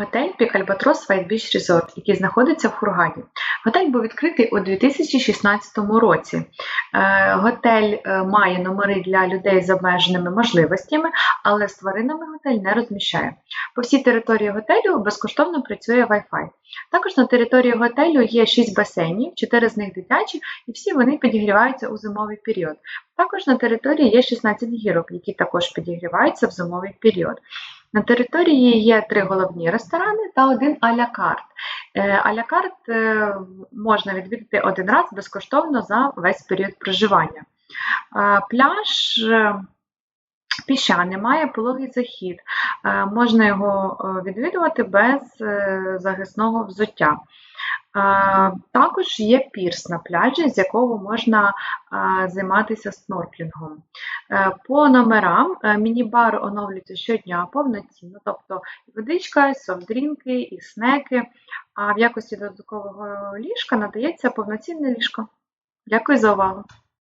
Готель Пікальбатрос White Resort, який знаходиться в Хургаді. Готель був відкритий у 2016 році. Е, Готель е, має номери для людей з обмеженими можливостями, але з тваринами готель не розміщає. По всій території готелю безкоштовно працює Wi-Fi. Також на території готелю є 6 басейнів, 4 з них дитячі, і всі вони підігріваються у зимовий період. Також на території є 16 гірок, які також підігріваються в зимовий період. На території є три головні ресторани та один алякарт. Е, Аля-карт е, можна відвідати один раз безкоштовно за весь період проживання. Е, Пляж піщаний, має пологий захід. Можна його відвідувати без захисного взуття. Також є пірс на пляжі, з якого можна займатися снорклінгом. Е, По номерам е, міні-бар оновлюється щодня повноцінно, тобто водичка, і софтдрінки, і снеки. А в якості додаткового ліжка надається повноцінне ліжко. Дякую за увагу!